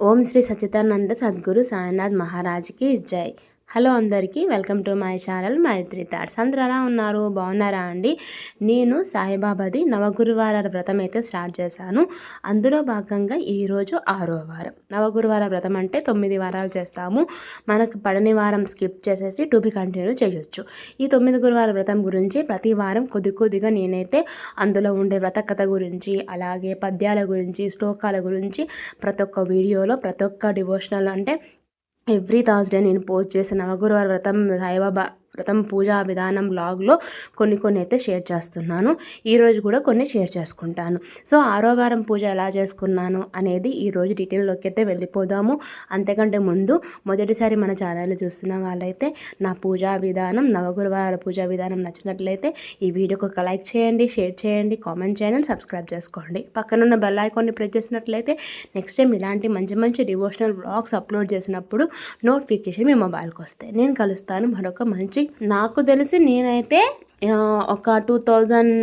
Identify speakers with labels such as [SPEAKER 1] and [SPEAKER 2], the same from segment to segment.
[SPEAKER 1] ఓం శ్రీ సచ్చిదానంద సద్గురు సాయినాథ్ మహారాజ్కి జై. హలో అందరికీ welcome to my channel Maitri thoughts. అందరూ ఎలా ఉన్నారు? బాగున్నారా అండి? నేను సాయిబాబాది నవగురువార వ్రతం అయితే స్టార్ట్ చేశాను. అందులో భాగంగా ఈరోజు ఆరో వారం. నవగురువార వ్రతం అంటే తొమ్మిది వారాలు చేస్తాము. మనకు పడని వారం స్కిప్ చేసేసి టు బి కంటిన్యూ చేయొచ్చు. ఈ తొమ్మిది గురువార వ్రతం గురించి ప్రతి వారం కొద్ది కొద్దిగా నేనైతే అందులో ఉండే వ్రత కథ గురించి అలాగే పద్యాల గురించి శ్లోకాల గురించి ప్రతి ఒక్క వీడియోలో ప్రతి ఒక్క డివోషనల్ అంటే ఎవ్రీ థర్స్డే నేను పోస్ట్ చేసిన నవగురువార వ్రతం సాయిబాబా వ్రతం పూజా విధానం బ్లాగ్లో కొన్ని కొన్ని అయితే షేర్ చేస్తున్నాను. ఈరోజు కూడా కొన్ని షేర్ చేసుకుంటాను. సో ఆరో వారం పూజ ఎలా చేసుకున్నాను అనేది ఈరోజు డీటెయిల్లోకి అయితే వెళ్ళిపోదాము. అంతకంటే ముందు మొదటిసారి మన ఛానల్ చూస్తున్న వాళ్ళైతే నా పూజా విధానం నవగురువార పూజా విధానం నచ్చినట్లయితే ఈ వీడియోకి ఒక లైక్ చేయండి షేర్ చేయండి కామెంట్ చేయండి సబ్స్క్రైబ్ చేసుకోండి. పక్కనున్న బెల్ ఐకాన్ని ప్రెస్ చేసినట్లయితే నెక్స్ట్ టైం ఇలాంటి మంచి మంచి డివోషనల్ బ్లాగ్స్ అప్లోడ్ చేసినప్పుడు నోటిఫికేషన్ మీ మొబైల్కి వస్తాయి. నేను కలుస్తాను మరొక మంచి నాకు తెలిసి నేనైతే ఒక two thousand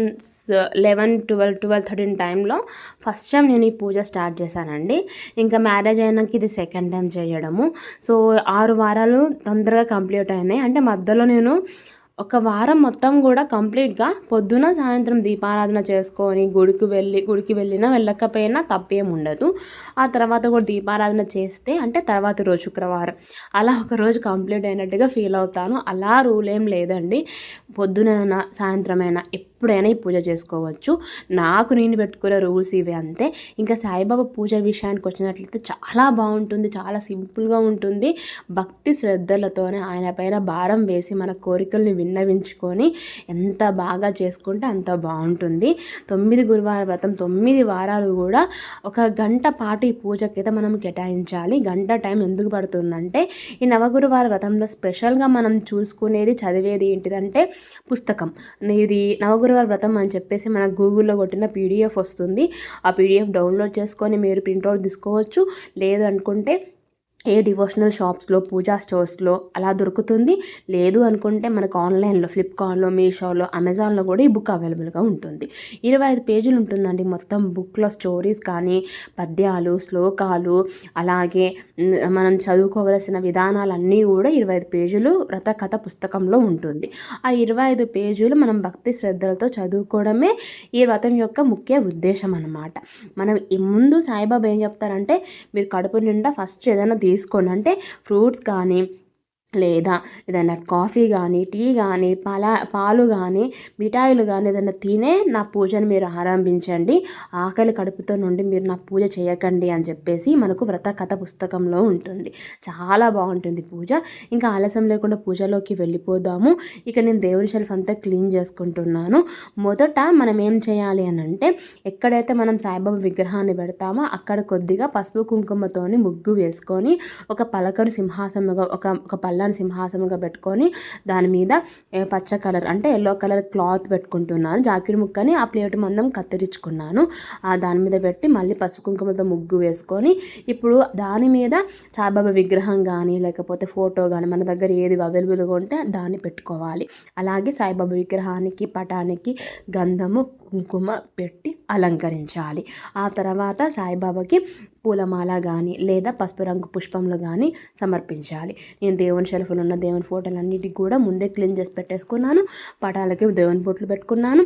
[SPEAKER 1] eleven twelve twelve thirteen టైంలో ఫస్ట్ టైం నేను ఈ పూజ స్టార్ట్ చేశానండి. ఇంకా మ్యారేజ్ అయినాక ఇది సెకండ్ టైం చేయడము. సో ఆరు వారాలు తొందరగా కంప్లీట్ అయినాయి. అంటే మధ్యలో నేను ఒక వారం మొత్తం కూడా కంప్లీట్గా పొద్దున సాయంత్రం దీపారాధన చేసుకొని గుడికి వెళ్ళి గుడికి వెళ్ళినా వెళ్ళకపోయినా తప్పేం ఉండదు. ఆ తర్వాత కూడా దీపారాధన చేస్తే అంటే తర్వాత రోజు శుక్రవారం. అలా ఒక రోజు కంప్లీట్ అయినట్టుగా ఫీల్ అవుతాను. అలా రూల్ ఏం లేదండి. పొద్దునైనా సాయంత్రమైనా ఎప్పుడైనా ఈ పూజ చేసుకోవచ్చు. నాకు నేను పెట్టుకునే రూల్స్ ఇవి అంతే. ఇంకా సాయిబాబా పూజ విషయానికి వచ్చినట్లయితే చాలా బాగుంటుంది చాలా సింపుల్గా ఉంటుంది. భక్తి శ్రద్ధలతోనే ఆయన పైన భారం వేసి మన కోరికల్ని విన్నవించుకొని ఎంత బాగా చేసుకుంటే అంత బాగుంటుంది. తొమ్మిది గురువార వ్రతం తొమ్మిది వారాలు కూడా ఒక గంట పాటు ఈ పూజకైతే మనం కేటాయించాలి. గంట టైం ఎందుకు పడుతుందంటే ఈ నవగురువార వ్రతంలో స్పెషల్గా మనం చూసుకునేది చదివేది ఏంటిదంటే పుస్తకం. ఇది నవగురువార వ్రతం అని చెప్పేసి మన గూగుల్లో కొట్టిన పీడిఎఫ్ వస్తుంది. ఆ పీడిఎఫ్ డౌన్లోడ్ చేసుకొని మీరు ప్రింట్అవుట్ తీసుకోవచ్చు. లేదు అనుకుంటే ఏ డివోషనల్ షాప్స్లో పూజా స్టోర్స్లో అలా దొరుకుతుంది. లేదు అనుకుంటే మనకు ఆన్లైన్లో ఫ్లిప్కార్ట్లో మీషోలో అమెజాన్లో కూడా ఈ బుక్ అవైలబుల్గా ఉంటుంది. ఇరవై ఐదు పేజీలు ఉంటుందండి. మొత్తం బుక్లో స్టోరీస్ కానీ పద్యాలు శ్లోకాలు అలాగే మనం చదువుకోవలసిన విధానాలన్నీ కూడా ఇరవై ఐదు పేజీలు వ్రత కథ పుస్తకంలో ఉంటుంది. ఆ ఇరవై ఐదు పేజీలు మనం భక్తి శ్రద్ధలతో చదువుకోవడమే ఈ వ్రతం యొక్క ముఖ్య ఉద్దేశం అన్నమాట. మనం ముందు సాయిబాబా ఏం చెప్తారంటే మీరు కడుపు నిండా ఫస్ట్ ఏదైనా తీసుకోండి. అంటే ఫ్రూట్స్ కానీ లేదా ఏదైనా కాఫీ కానీ టీ కానీ పాల పాలు కానీ మిఠాయిలు కానీ ఏదైనా తినే నా పూజను మీరు ఆరంభించండి. ఆకలి కడుపుతో నుండి మీరు నా పూజ చేయకండి అని చెప్పేసి మనకు వ్రత కథ పుస్తకంలో ఉంటుంది. చాలా బాగుంటుంది పూజ. ఇంకా ఆలస్యం లేకుండా పూజలోకి వెళ్ళిపోదాము. ఇక నేను దేవుని షెల్ఫ్ అంతా క్లీన్ చేసుకుంటున్నాను. మొదట మనం ఏం చేయాలి అని అంటే ఎక్కడైతే మనం సాయిబాబా విగ్రహాన్ని పెడతామో అక్కడ కొద్దిగా పసుపు కుంకుమతోని ముగ్గు వేసుకొని ఒక పలకరు సింహాసనముగా ఒక ఒక పల్ల పిల్లని సింహాసనంగా పెట్టుకొని దాని మీద పచ్చ కలర్ అంటే ఎల్లో కలర్ క్లాత్ పెట్టుకుంటున్నాను. జాకెట్ ముక్కని ఆ ప్లేట్ మందం కత్తిరించుకున్నాను. దాని మీద పెట్టి మళ్ళీ పసుపు కుంకుమతో ముగ్గు వేసుకొని ఇప్పుడు దాని మీద సాయిబాబా విగ్రహం కానీ లేకపోతే ఫోటో కానీ మన దగ్గర ఏది అవైలబుల్గా ఉంటే దాన్ని పెట్టుకోవాలి. అలాగే సాయిబాబా విగ్రహానికి పటానికి గంధము కుంకుమ పెట్టి అలంకరించాలి. ఆ తర్వాత సాయిబాబాకి పూలమాల కానీ లేదా పసుపు రంగు పుష్పంలో కానీ సమర్పించాలి. నేను దేవుని షెల్ఫ్లో ఉన్న దేవుని ఫోటోలన్నిటికి కూడా ముందే క్లీన్ చేసి పెట్టేసుకున్నాను. పటాలకి దేవుని బొట్లు పెట్టుకున్నాను.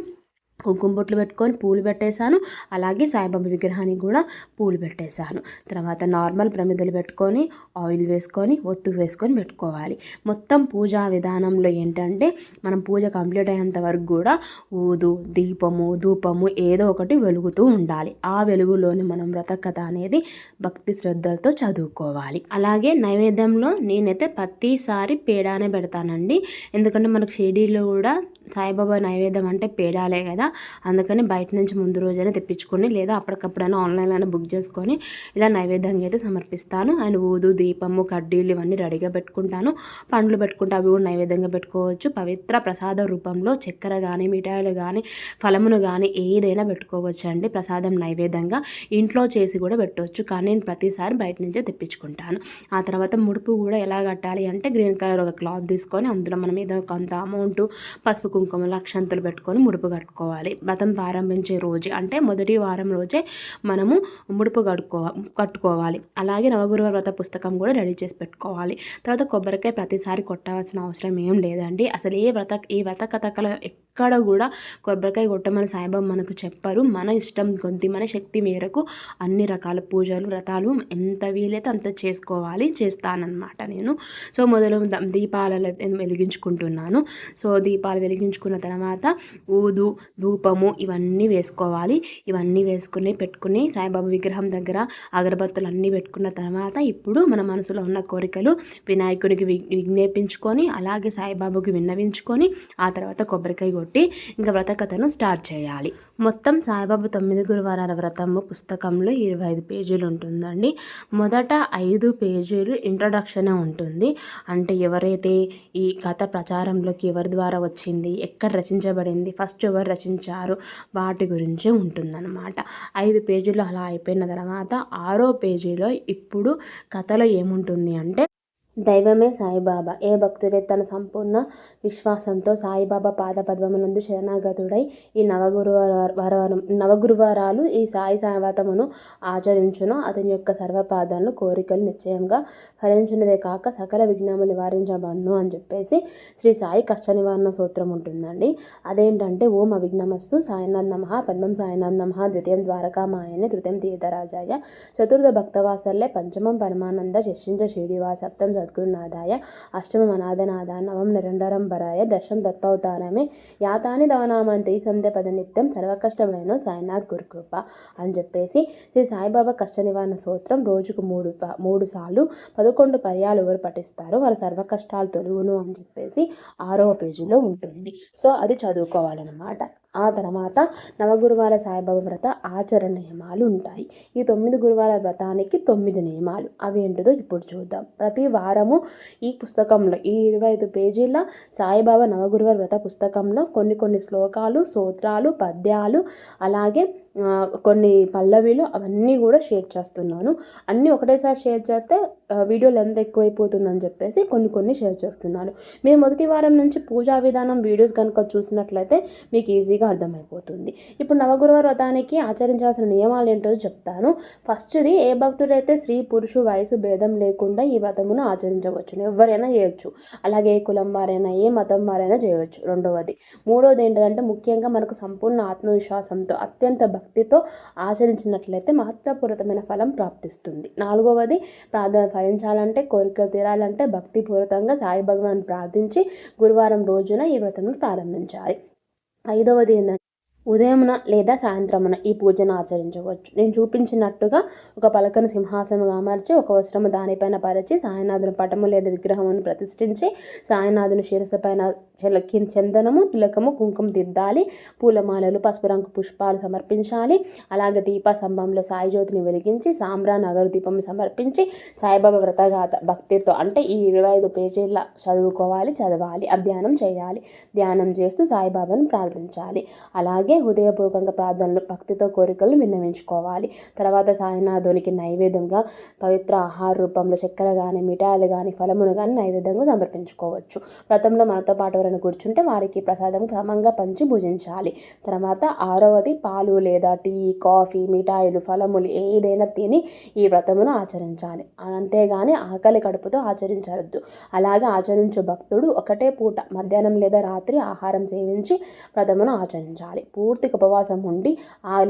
[SPEAKER 1] కుంకుమ బొట్లు పెట్టుకొని పూలు పెట్టేశాను. అలాగే సాయిబాబా విగ్రహానికి కూడా పూలు పెట్టేశాను. తర్వాత నార్మల్ ప్రమిదలు పెట్టుకొని ఆయిల్ వేసుకొని ఒత్తు వేసుకొని పెట్టుకోవాలి. మొత్తం పూజా విధానంలో ఏంటంటే మనం పూజ కంప్లీట్ అయ్యేంత వరకు కూడా ఊదు దీపము ధూపము ఏదో ఒకటి వెలుగుతూ ఉండాలి. ఆ వెలుగులోని మనం వ్రతకథ అనేది భక్తి శ్రద్ధలతో చదువుకోవాలి. అలాగే నైవేద్యంలో నేనైతే ప్రతిసారి పేడానే పెడతానండి. ఎందుకంటే మనకు షిరిడీలో కూడా సాయిబాబా నైవేద్యం అంటే పేడాలే కదా. అందుకని బయట నుంచి ముందు రోజైనా తెప్పించుకొని లేదా అప్పటికప్పుడైనా ఆన్లైన్లో బుక్ చేసుకొని ఇలా నైవేద్యంగా అయితే సమర్పిస్తాను. అండ్ ఊదు దీపము కడ్డీలు ఇవన్నీ రెడీగా పెట్టుకుంటాను. పండ్లు పెట్టుకుంటే అవి కూడా నైవేద్యంగా పెట్టుకోవచ్చు. పవిత్ర ప్రసాద రూపంలో చక్కెర కానీ మిఠాయిలు కానీ ఫలమును కానీ ఏదైనా పెట్టుకోవచ్చు అండి ప్రసాదం నైవేద్యంగా ఇంట్లో చేసి కూడా పెట్టవచ్చు కానీ నేను ప్రతిసారి బయట నుంచే తెప్పించుకుంటాను. ఆ తర్వాత ముడుపు కూడా ఎలా కట్టాలి అంటే గ్రీన్ కలర్ ఒక క్లాత్ తీసుకొని అందులో మనం ఏదో కొంత అమౌంట్ పసుపు కుంకుమ లక్షంతులు పెట్టుకొని ముడుపు కట్టుకోవాలి. కట్టుకోవాలి వ్రతం ప్రారంభించే రోజే అంటే మొదటి వారం రోజే మనము ముడుపు కట్టుకో కట్టుకోవాలి. అలాగే నవగురువ వ్రత పుస్తకం కూడా రెడీ చేసి పెట్టుకోవాలి. తర్వాత కొబ్బరికాయ ప్రతిసారి కొట్టవలసిన అవసరం ఏం లేదండి. అసలు ఏ వ్రత ఈ వ్రత కథకల ఎక్కడ కూడా కొబ్బరికాయ కొట్టమని సాయిబాబా మనకు చెప్పరు. మన ఇష్టం కొద్ది మన శక్తి మేరకు అన్ని రకాల పూజలు వ్రతాలు ఎంత వీలైతే అంత చేసుకోవాలి. చేస్తానన్నమాట నేను. సో మొదలు దీపాలలో వెలిగించుకుంటున్నాను. సో దీపాలు వెలిగించుకున్న తర్వాత ఊదు ధూపము ఇవన్నీ వేసుకోవాలి. ఇవన్నీ వేసుకుని పెట్టుకుని సాయిబాబా విగ్రహం దగ్గర అగరబత్తులు అన్నీ పెట్టుకున్న తర్వాత ఇప్పుడు మన మనసులో ఉన్న కోరికలు వినాయకునికి విజ్ఞాపించుకొని అలాగే సాయిబాబాకి విన్నవించుకొని ఆ తర్వాత కొబ్బరికాయ కొట్టి ఇంకా వ్రత కథను స్టార్ట్ చేయాలి. మొత్తం సాయిబాబా తొమ్మిది గురువారాల వ్రతము పుస్తకంలో ఇరవై ఐదు పేజీలు ఉంటుందండి. మొదట ఐదు పేజీలు ఇంట్రడక్షనే ఉంటుంది. అంటే ఎవరైతే ఈ కథ ప్రచారంలోకి ఎవరి ద్వారా వచ్చింది ఎక్కడ రచించబడింది ఫస్ట్ ఎవరు రచించారు వాటి గురించే ఉంటుందన్నమాట. ఐదు పేజీలు అలా అయిపోయిన తర్వాత ఆరో పేజీలో ఇప్పుడు కథలో ఏముంటుంది అంటే దైవమే సాయిబాబా. ఏ భక్తుడే తన సంపూర్ణ విశ్వాసంతో సాయిబాబా పాదపద్మమునందు శరణాగతుడై ఈ నవగురువారం నవగురువారాలు ఈ సాయి సాయవతమును ఆచరించును. అతని యొక్క సర్వపాదాలను కోరికలు నిశ్చయంగా ఫలించినదే కాక సకల విఘ్నము నివారించబడును అని చెప్పేసి శ్రీ సాయి కష్ట నివారణ సూత్రం ఉంటుందండి. అదేంటంటే ఓం అవిఘ్నమస్తు సాయినాథ్ నమ పద్మం సాయినాథ్ నమ ద్వితీయం ద్వారకామాయని తృతీయం తీర్థరాజాయ చతుర్థ భక్తవాసల్లే పంచమం పరమానంద శిష్యించ శ్రీనివాస సప్తం సద్గురునాథాయ అష్టమం అనాథనాథ నవం నిరంతరం పరాయ దశం దత్తవతారమే. యాతాని దవనామంతి సంధ్య పద నిత్యం సర్వకష్టమైన సాయినాథ్ గురుకృప అని చెప్పేసి శ్రీ సాయిబాబా కష్ట నివారణ సూత్రం రోజుకు మూడు మూడు సార్లు పదకొండు పర్యాలు ఎవరు పఠిస్తారు వారి సర్వ కష్టాలు తొలుగును అని చెప్పేసి ఆరవ పేజీలో ఉంటుంది. సో అది చదువుకోవాలన్నమాట. ఆ తర్వాత నవగురువార సాయిబాబా వ్రత ఆచరణ నియమాలు ఉంటాయి. ఈ తొమ్మిది గురువార వ్రతానికి తొమ్మిది నియమాలు. అవి ఏంటిదో ఇప్పుడు చూద్దాం. ప్రతి వారము ఈ పుస్తకంలో ఈ ఇరవై ఐదు పేజీల సాయిబాబా నవగురువార వ్రత పుస్తకంలో కొన్ని కొన్ని శ్లోకాలు సూత్రాలు పద్యాలు అలాగే కొన్ని పల్లవీలు అవన్నీ కూడా షేర్ చేస్తున్నాను. అన్నీ ఒకటేసారి షేర్ చేస్తే వీడియో లెంత్ ఎక్కువైపోతుందని చెప్పేసి కొన్ని కొన్ని షేర్ చేస్తున్నాను. మీరు మొదటి వారం నుంచి పూజా విధానం వీడియోస్ కనుక చూసినట్లయితే మీకు ఈజీగా అర్థమైపోతుంది. ఇప్పుడు నవగురువ వ్రతానికి ఆచరించాల్సిన నియమాలు ఏంటో చెప్తాను. ఫస్ట్ది ఏ భక్తుడైతే స్త్రీ పురుషు వయసు భేదం లేకుండా ఈ వ్రతమును ఆచరించవచ్చు ఎవరైనా చేయొచ్చు. అలాగే ఏ కులం వారైనా ఏ మతం వారైనా చేయవచ్చు. రెండవది. మూడవది ఏంటంటే ముఖ్యంగా మనకు సంపూర్ణ ఆత్మవిశ్వాసంతో అత్యంత భక్తితో ఆచరించినట్లయితే మహత్వపూరితమైన ఫలం ప్రాప్తిస్తుంది. నాలుగవది ప్రార్థన ఫలించాలంటే కోరికలు తీరాలంటే భక్తిపూరితంగా సాయి భగవాన్ ప్రార్థించి గురువారం రోజున ఈ వ్రతమును ప్రారంభించాలి. ఐదవది ఏంటంటే ఉదయమున లేదా సాయంత్రమున ఈ పూజను ఆచరించవచ్చు. నేను చూపించినట్టుగా ఒక పలకను సింహాసనముగా అమర్చి ఒక వస్త్రము దానిపైన పరిచి సాయినాథుని పటము లేదా విగ్రహమును ప్రతిష్ఠించి సాయినాథుని శిరస్సు పైన చందనము తిలకము కుంకుమ దిద్దాలి పూలమాలలు పసుపు రంగు పుష్పాలు సమర్పించాలి. అలాగే దీప స్తంభంలో సాయి జ్యోతిని వెలిగించి సాంబ్రా నగరు దీపం సమర్పించి సాయిబాబా వ్రతగాట భక్తితో అంటే ఈ ఇరవై ఐదు పేజీల చదువుకోవాలి చదవాలి అధ్యయనం చేయాలి. ధ్యానం చేస్తూ సాయిబాబాను ప్రార్థించాలి. అలాగే హృదయపూర్వకంగా ప్రార్థనలు భక్తితో కోరికలు విన్నవించుకోవాలి. తర్వాత సాయినాథునికి నైవేద్యంగా పవిత్ర ఆహార రూపంలో చక్కెర కానీ మిఠాయిలు కానీ ఫలమును కానీ నైవేద్యంగా సమర్పించుకోవచ్చు. వ్రతంలో మనతో పాటు ఎవరైనా కూర్చుంటే వారికి ప్రసాదం క్రమంగా పంచి భుజించాలి. తర్వాత ఆరవది పాలు లేదా టీ కాఫీ మిఠాయిలు ఫలములు ఏదైనా తిని ఈ వ్రతమును ఆచరించాలి. అంతేగాని ఆకలి కడుపుతో ఆచరించవద్దు. అలాగే ఆచరించు భక్తుడు ఒకటే పూట మధ్యాహ్నం లేదా రాత్రి ఆహారం సేవించి వ్రతమును ఆచరించాలి. పూర్తిగా ఉపవాసం ఉండి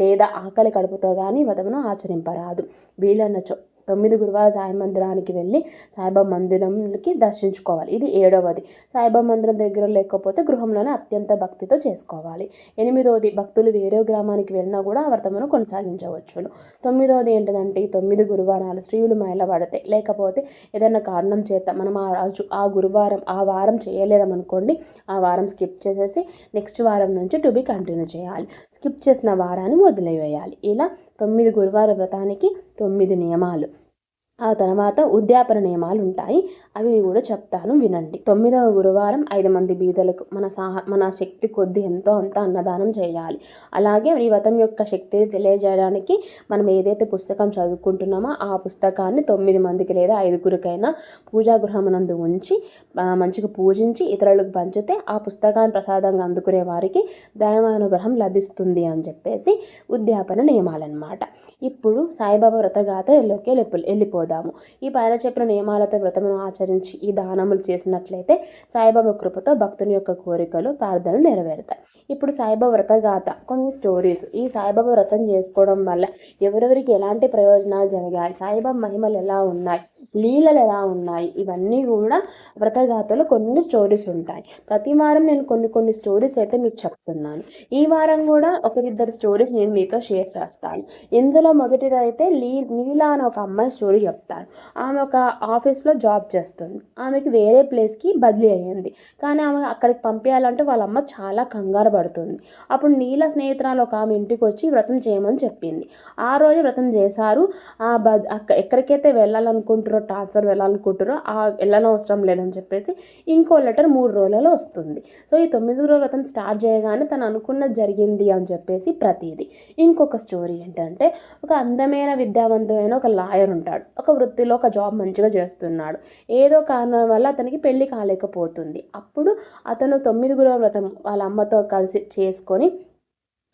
[SPEAKER 1] లేదా ఆకలి కడుపుతో కానీ వ్రతమును ఆచరింపరాదు. వీలైనచో తొమ్మిది గురువారం సాయి మందిరానికి వెళ్ళి సాయిబాబా మందిరంకి దర్శించుకోవాలి. ఇది ఏడవది. సాయిబాబా మందిరం దగ్గర లేకపోతే గృహంలోనే అత్యంత భక్తితో చేసుకోవాలి. ఎనిమిదవది భక్తులు వేరే గ్రామానికి వెళ్ళినా కూడా ఆ వ్రతమును కొనసాగించవచ్చును తొమ్మిదవది ఏంటంటే ఈ తొమ్మిది గురువారాలు స్త్రీలు మైలబడితే లేకపోతే ఏదైనా కారణం చేత మనం ఆ రోజు ఆ గురువారం ఆ వారం చేయలేదనుకోండి ఆ వారం స్కిప్ చేసేసి నెక్స్ట్ వారం నుంచి టు బి కంటిన్యూ చేయాలి. స్కిప్ చేసిన వారాన్ని వదిలివేయాలి. ఇలా తొమ్మిది గురువార వ్రతానికి తొమ్మిది నియమాలు. ఆ తర్వాత ఉద్యాపన నియమాలు ఉంటాయి అవి కూడా చెప్తాను వినండి. తొమ్మిదవ గురువారం ఐదు మంది బీదలకు మన సాహ మన శక్తి కొద్ది ఎంతో అంత అన్నదానం చేయాలి. అలాగే ఈ వ్రతం యొక్క శక్తిని తెలియజేయడానికి మనం ఏదైతే పుస్తకం చదువుకుంటున్నామో ఆ పుస్తకాన్ని తొమ్మిది మందికి లేదా ఐదుగురికైనా పూజా గృహమునందు ఉంచి మంచిగా పూజించి ఇతరులకు పంచితే ఆ పుస్తకాన్ని ప్రసాదంగా అందుకునే వారికి దైవానుగ్రహం లభిస్తుంది అని చెప్పేసి ఉద్యాపన నియమాలన్నమాట. ఇప్పుడు సాయిబాబా వ్రతగాథలోకి వెళ్ళిపోదు. పోదాము ఈ పైన చెప్పిన నియమాలతో వ్రతమును ఆచరించి ఈ దానములు చేసినట్లయితే సాయిబాబా కృపతో భక్తుని యొక్క కోరికలు ప్రార్థనలు నెరవేరుతాయి. ఇప్పుడు సాయిబాబా వ్రతగాథ కొన్ని స్టోరీస్ ఈ సాయిబాబా వ్రతం చేసుకోవడం వల్ల ఎవరెవరికి ఎలాంటి ప్రయోజనాలు జరిగాయి? సాయిబాబా మహిమలు ఎలా ఉన్నాయి? లీలలు ఎలా ఉన్నాయి? ఇవన్నీ కూడా వ్రతగాథలో కొన్ని స్టోరీస్ ఉంటాయి. ప్రతి వారం నేను కొన్ని కొన్ని స్టోరీస్ అయితే మీకు చెప్తున్నాను. ఈ వారం కూడా ఒకరిద్దరు స్టోరీస్ నేను మీతో షేర్ చేస్తాను. ఇందులో మొదటిదైతే లీ నీలా అని ఒక అమ్మాయి స్టోరీ చెప్తాను చెప్తాను ఆమె ఒక ఆఫీస్లో జాబ్ చేస్తుంది. ఆమెకి వేరే ప్లేస్కి బదిలీ అయ్యింది. కానీ ఆమె అక్కడికి పంపించాలంటే వాళ్ళ అమ్మ చాలా కంగారు పడుతుంది. అప్పుడు నీళ్ళ స్నేహితురాలు ఒక ఆమె ఇంటికి వచ్చి వ్రతం చేయమని చెప్పింది. ఆ రోజు వ్రతం చేశారు. ఆ బద్ ఎక్కడికైతే వెళ్ళాలనుకుంటారో ట్రాన్స్ఫర్ వెళ్ళాలనుకుంటారో ఆ వెళ్ళనవసరం లేదని చెప్పేసి ఇంకో లెటర్ మూడు రోజులలో వస్తుంది. సో ఈ తొమ్మిది రోజుల వ్రతం స్టార్ట్ చేయగానే తను అనుకున్నది జరిగింది అని చెప్పేసి ప్రతిదీ. ఇంకొక స్టోరీ ఏంటంటే ఒక అందమైన విద్యావంతమైన ఒక లాయర్ ఉంటాడు. ఒక వృత్తిలో ఒక జాబ్ మంచిగా చేస్తున్నాడు. ఏదో కారణం వల్ల అతనికి పెళ్ళి కాలేకపోతుంది. అప్పుడు అతను తొమ్మిది గురువ వ్రతం వాళ్ళ అమ్మతో కలిసి చేసుకొని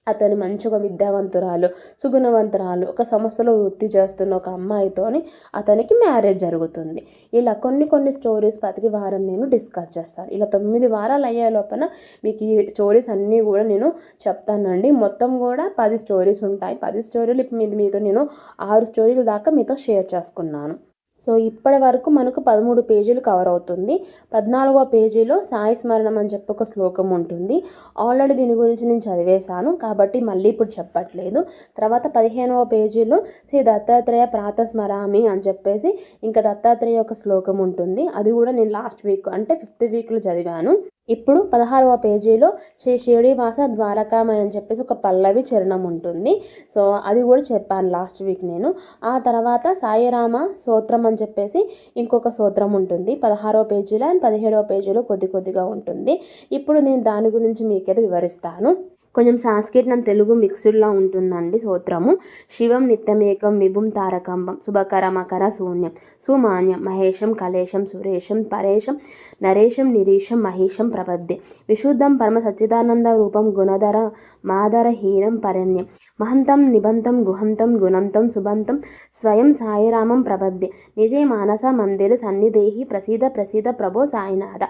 [SPEAKER 1] అతని మంచిగా విద్యావంతురాలు సుగుణవంతురాలు ఒక సంస్థలో వృత్తి చేస్తున్న ఒక అమ్మాయితోని అతనికి మ్యారేజ్ జరుగుతుంది. ఇలా కొన్ని కొన్ని స్టోరీస్ ప్రతి వారం నేను డిస్కస్ చేస్తాను. ఇలా తొమ్మిది వారాలు అయ్యే లోపల మీకు ఈ స్టోరీస్ అన్నీ కూడా నేను చెప్తానండి. మొత్తం కూడా పది స్టోరీస్ ఉంటాయి. పది స్టోరీలు ఇప్పుడు మీద మీతో నేను ఆరు స్టోరీలు దాకా మీతో షేర్ చేసుకున్నాను. సో ఇప్పటి వరకు మనకు పదమూడు పేజీలు కవర్ అవుతుంది. పద్నాలుగో పేజీలో సాయి స్మరణం అని చెప్పి ఒక శ్లోకం ఉంటుంది. ఆల్రెడీ దీని గురించి నేను చదివేశాను కాబట్టి మళ్ళీ ఇప్పుడు చెప్పట్లేదు. తర్వాత పదిహేనవ పేజీలో శ్రీ దత్తాత్రేయ ప్రాతస్మరామి అని చెప్పేసి ఇంకా దత్తాత్రేయ ఒక శ్లోకం ఉంటుంది. అది కూడా నేను లాస్ట్ వీక్ అంటే ఫిఫ్త్ వీక్లో చదివాను. ఇప్పుడు పదహారవ పేజీలో శ్రీ షిరిడివాస ద్వారకామని అని చెప్పేసి ఒక పల్లవి చరణం ఉంటుంది. సో అది కూడా చెప్పాను లాస్ట్ వీక్ నేను. ఆ తర్వాత సాయిరామ సూత్రం అని చెప్పేసి ఇంకొక సూత్రం ఉంటుంది. పదహారవ పేజీలో అండ్ పదిహేడవ పేజీలో కొద్ది కొద్దిగా ఉంటుంది. ఇప్పుడు నేను దాని గురించి మీకైతే వివరిస్తాను. కొంచెం సాంస్క్రిట్ నన్ను తెలుగు మిక్స్డ్లా ఉంటుందండి సూత్రము. శివం నిత్యమేకం విభుం తారకంబం శుభకర మకర శూన్యం సుమాన్యం మహేశం కలేశం సురేషం పరేశం నరేశం నిరీశం మహేషం ప్రపద్య విశుద్ధం పరమ సచ్చిదానంద రూపం గుణధర మాధరహీనం పరణ్యం మహంతం నిబంతం గుహంతం గుణంతం సుబంతం స్వయం సాయిరామం ప్రపద్య నిజే మానస మందిర సన్నిధేహి ప్రసీద ప్రసీద ప్రభో సాయినాథ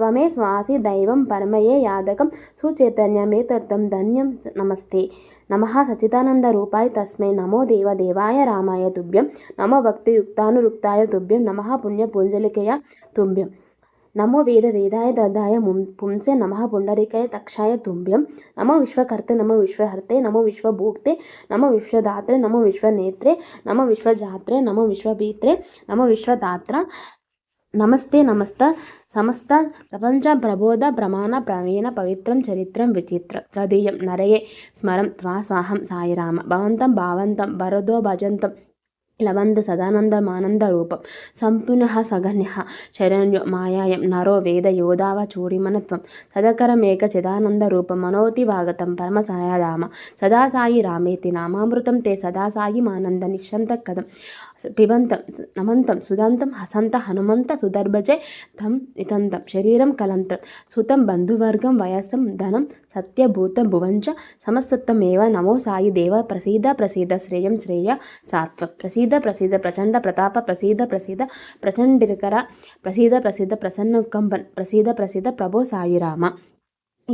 [SPEAKER 1] त्वमे स्वासि दैवं परमये यादकं सुचैतन्यमेतत्तं धन्यं नमस्ते। नमः सच्चिदानन्दरूपाय तस्मै नमो देवदेवाय रामाय तुभ्यं, नमो भक्तियुक्तानुरुक्ताय तुभ्यं, नमः पुण्यपुञ्जलिकया तुभ्यं, नमो वेदवेदाय ददाय मुं पुंसे, नमः पुंडरीकाय तक्षाय तुभ्यं, नमो विश्वकर्ते, नमो विश्वहर्ते, नमो विश्वभूक्ते, नमो विश्वदात्रे, नमो विश्वनेत्रे, नमो विश्वजात्रे, नमो विश्वभीत्रे, नमो विश्वदात्र నమస్తే నమస్త సమస్త ప్రపంచ ప్రబోధ ప్రమాణ ప్రవీణ పవిత్రం చరిత్రం విచిత్ర తదీయం నరయే స్మరం త్వా స్వాహం సాయిరామ భవంతం భావంతం వరదో భజంతం. లవంద సదానందమానంద రూపం. సంపునః సగన్యః శరణ్యో మాయాయం నరో వేద యోధావ చూడిమనత్వం. సదకరమేక చిదానంద రూపం మనోతి వాగతం పరమ సాయరామ. సదా సాయి రామేతి నామామృతం తే సదా సాయి మానంద నిశ్శంత కథం. పిబంతం నమంతం సుదంతం హసంత హనుమంత సుదర్భజే తం నితంతం శరీరం కలంతం. సుతం బంధువర్గం వయస్సం ధనం సత్యభూతం భువంచ సమస్తత్వమేవ నమో సాయి దేవ ప్రసీద ప్రసీద శ్రేయం శ్రేయ సాత్వ ప్రసీద ప్రసీద ప్రచండ ప్రతాప ప్రసీద ప్రసీద ప్రచండికర ప్రసీద ప్రసిద్ధ ప్రసన్నకంబన్ ప్రసీద ప్రసీద ప్రభో సాయిరామ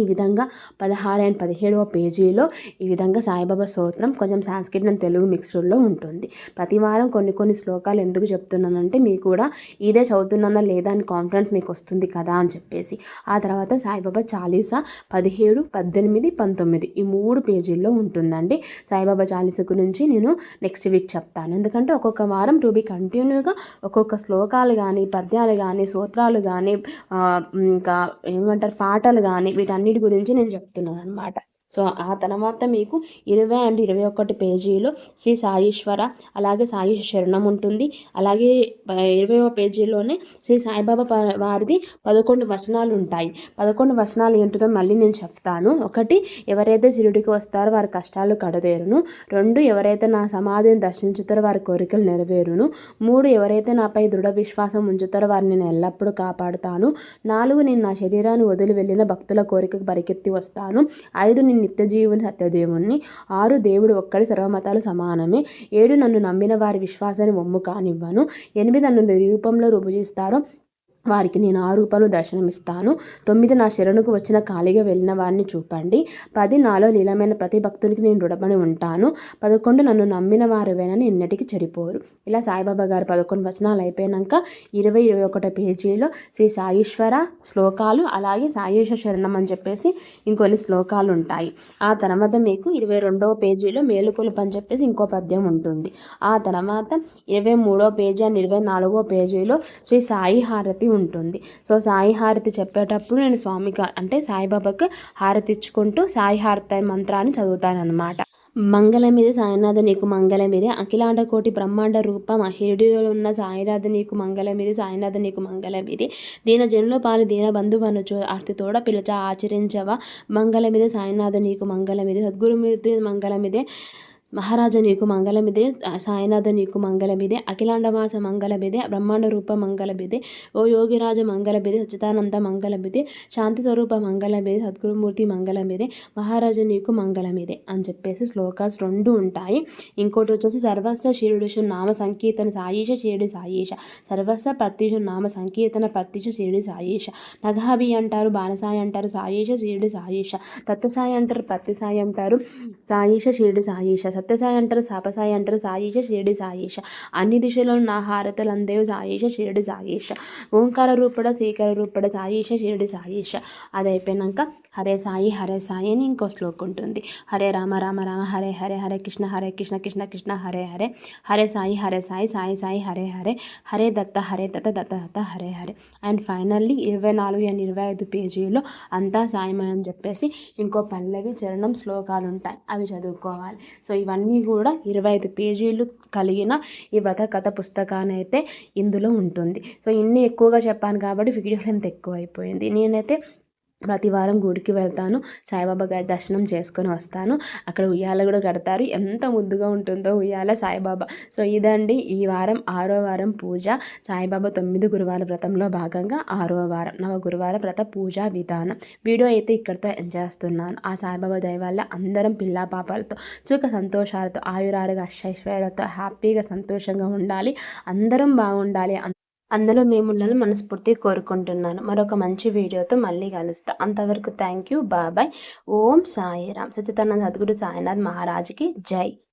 [SPEAKER 1] ఈ విధంగా పదహారు అండ్ పదిహేడవ పేజీలో ఈ విధంగా సాయిబాబా స్తోత్రం కొంచెం సాంస్క్రిట్ అండ్ తెలుగు మిక్స్డ్లో ఉంటుంది. ప్రతి వారం కొన్ని కొన్ని శ్లోకాలు ఎందుకు చెప్తున్నానంటే మీకు కూడా ఇదే చదువుతున్నానా లేదా అని కాన్ఫిడెన్స్ మీకు వస్తుంది కదా అని చెప్పేసి. ఆ తర్వాత సాయిబాబా చాలీసా పదిహేడు పద్దెనిమిది పంతొమ్మిది ఈ మూడు పేజీల్లో ఉంటుందండి. సాయిబాబా చాలీస గురించి నేను నెక్స్ట్ వీక్ చెప్తాను. ఎందుకంటే ఒక్కొక్క వారం టు బి కంటిన్యూగా ఒక్కొక్క శ్లోకాలు కానీ పద్యాలు కానీ సూత్రాలు కానీ ఇంకా ఏమంటారు పాటలు కానీ వీటన్ని అన్నిటి గురించి నేను చెప్తున్నాను అనమాట సో ఆ తర్వాత మీకు ఇరవై అండ్ ఇరవై ఒకటి పేజీలో శ్రీ సాయేశ్వర అలాగే సాయి శరణం ఉంటుంది. అలాగే ఇరవై పేజీలోనే శ్రీ సాయిబాబా వారిది పదకొండు వచనాలు ఉంటాయి. పదకొండు వచనాలు ఏంటో మళ్ళీ నేను చెప్తాను. ఒకటి ఎవరైతే శిరుడికి వస్తారో వారి కష్టాలు కడదేరును. రెండు ఎవరైతే నా సమాధిని దర్శించుతారో వారి కోరికలు నెరవేరును. మూడు ఎవరైతే నాపై దృఢ విశ్వాసం ఉంచుతారో వారిని నేను ఎల్లప్పుడూ కాపాడుతాను. నాలుగు నేను నా శరీరాన్ని వదిలి వెళ్ళిన భక్తుల కోరిక కోరికకు పరికెత్తి వస్తాను. ఐదు నేను నిత్యజీవుని సత్యదేవుణ్ణి. ఆరు దేవుడు ఒక్కడి సర్వమతాలు సమానమే. ఏడు నన్ను నమ్మిన వారి విశ్వాసాన్ని ఒమ్ము కానివ్వను. ఎనిమిది నన్ను రూపంలో రుభుజిస్తారో వారికి నేను ఆ రూపంలో దర్శనమిస్తాను. తొమ్మిది నా శరణుకు వచ్చిన ఖాళీగా వెళ్ళిన వారిని చూపండి. పది నాలో లీలమైన ప్రతి భక్తునికి నేను రుడబడి ఉంటాను. పదకొండు నన్ను నమ్మిన వారు వేనని ఎన్నటికి చెడిపోరు. ఇలా సాయిబాబా గారు పదకొండు వచనాలు అయిపోయాక ఇరవై ఇరవై ఒకటో పేజీలో శ్రీ సాయిశ్వర శ్లోకాలు అలాగే సాయేశ్వర శరణం అని చెప్పేసి ఇంకొన్ని శ్లోకాలు ఉంటాయి. ఆ తర్వాత మీకు ఇరవై రెండవ పేజీలో మేలుకొలుపు అని చెప్పేసి ఇంకో పద్యం ఉంటుంది. ఆ తర్వాత ఇరవై మూడో పేజీ అండ్ ఇరవై నాలుగో పేజీలో శ్రీ సాయి హారతి ఉంటుంది. సో సాయి హారతి చెప్పేటప్పుడు నేను స్వామికి అంటే సాయిబాబాకి హారతి ఇచ్చుకుంటూ సాయి హారతి మంత్రాన్ని చదువుతాను అనమాట మంగళమిది సాయినాథ నీకు మంగళమిది అఖిలాండ కోటి బ్రహ్మాండ రూపం మహిడిలో ఉన్న సాయినాథ నీకు మంగళమిది సాయినాథ నీకు మంగళమిది దీన జనులో పాలు దీన బంధువనుచు ఆర్తితోడ పిలచ ఆచరించవ. మంగళమిది సాయినాథ నీకు మంగళమిది మంగళ మంగళమిదే మహారాజ నీకు మంగళమిదే సాయినాథ నీకు మంగళమిదే అఖిలాండవాస మంగళమిదే బ్రహ్మాండ రూప మంగళమిదే ఓ యోగిరాజ మంగళమిదే సచ్చిదానంద మంగళమిదే శాంతి స్వరూప మంగళమిదే సద్గురుమూర్తి మంగళమిదే మహారాజ నీకు మంగళమిదే అని చెప్పేసి శ్లోకాస్ రెండు ఉంటాయి. ఇంకోటి వచ్చేసి సర్వస్వ శిరుడుషు నామ సంకీర్తన సాయిష షిరుడి సాయిష సర్వస్వ పత్తిషు నామ సంకీర్తన పత్తిషు షిరుడి సాయిష నగాభి అంటారు బాలసాయి అంటారు సాయిష షిరుడి సాయిష తత్వసాయి అంటారు పత్తి సాయి అంటారు సాయిష షిరుడి సాయిష సత్యసాయి అంటారు సాపసాయి అంటారు సాయిష షిరిడి సాయిష. అన్ని దిశలో నా హారతలు అందేవు సాయిష షిరిడి సాయిష. ఓంకార రూపడ శ్రీకర రూపడ సాయిష షిరిడి సాయిష. అది అయిపోయినాక హరే సాయి హరే సాయి అని ఇంకో శ్లోకం ఉంటుంది. హరే రామ రామ రామ హరే హరే హరే కృష్ణ హరే కృష్ణ కృష్ణ కృష్ణ హరే హరే. హరే సాయి హరే సాయి సాయి సాయి హరే హరే. హరే దత్త హరే దత్త దత్త దత్త హరే హరే. అండ్ ఫైనల్లీ ఇరవై నాలుగు అండ్ ఇరవై ఐదు పేజీలో అంతా సాయమని చెప్పేసి ఇంకో పల్లవి చరణం శ్లోకాలు ఉంటాయి. అవి చదువుకోవాలి. సో ఇవన్నీ కూడా ఇరవై ఐదు పేజీలు కలిగిన ఈ వ్రత కథ పుస్తకాన్ని అయితే ఇందులో ఉంటుంది. సో ఇన్ని ఎక్కువగా చెప్పాను కాబట్టి వీడియో లెంత్ ఎక్కువ అయిపోయింది నేనైతే ప్రతి వారం గుడికి వెళ్తాను. సాయిబాబా గారి దర్శనం చేసుకొని వస్తాను. అక్కడ ఉయ్యాల కూడా కడతారు. ఎంత ముద్దుగా ఉంటుందో ఉయ్యాల సాయిబాబా. సో ఇదండి ఈ వారం ఆరో వారం పూజ. సాయిబాబా తొమ్మిది గురువార వ్రతంలో భాగంగా ఆరో వారం నవ గురువార వ్రత పూజా విధానం. వీడియో అయితే ఇక్కడితో ఎంజాయ్ చేస్తున్నాను. ఆ సాయిబాబా దయ వల్ల అందరం పిల్లా పాపాలతో సుఖ సంతోషాలతో ఆయురారుగా అష్టైశ్వర్యాలతో హ్యాపీగా సంతోషంగా ఉండాలి. అందరం బాగుండాలి అందులో మేముండాలని మనస్ఫూర్తిగా కోరుకుంటున్నాను. మరొక మంచి వీడియోతో మళ్ళీ కలుస్తా. అంతవరకు థ్యాంక్ యూ బాబాయ్ ఓం సాయిరామ్. సచితానంద సద్గురు సాయినాథ్ మహారాజ్కి జై.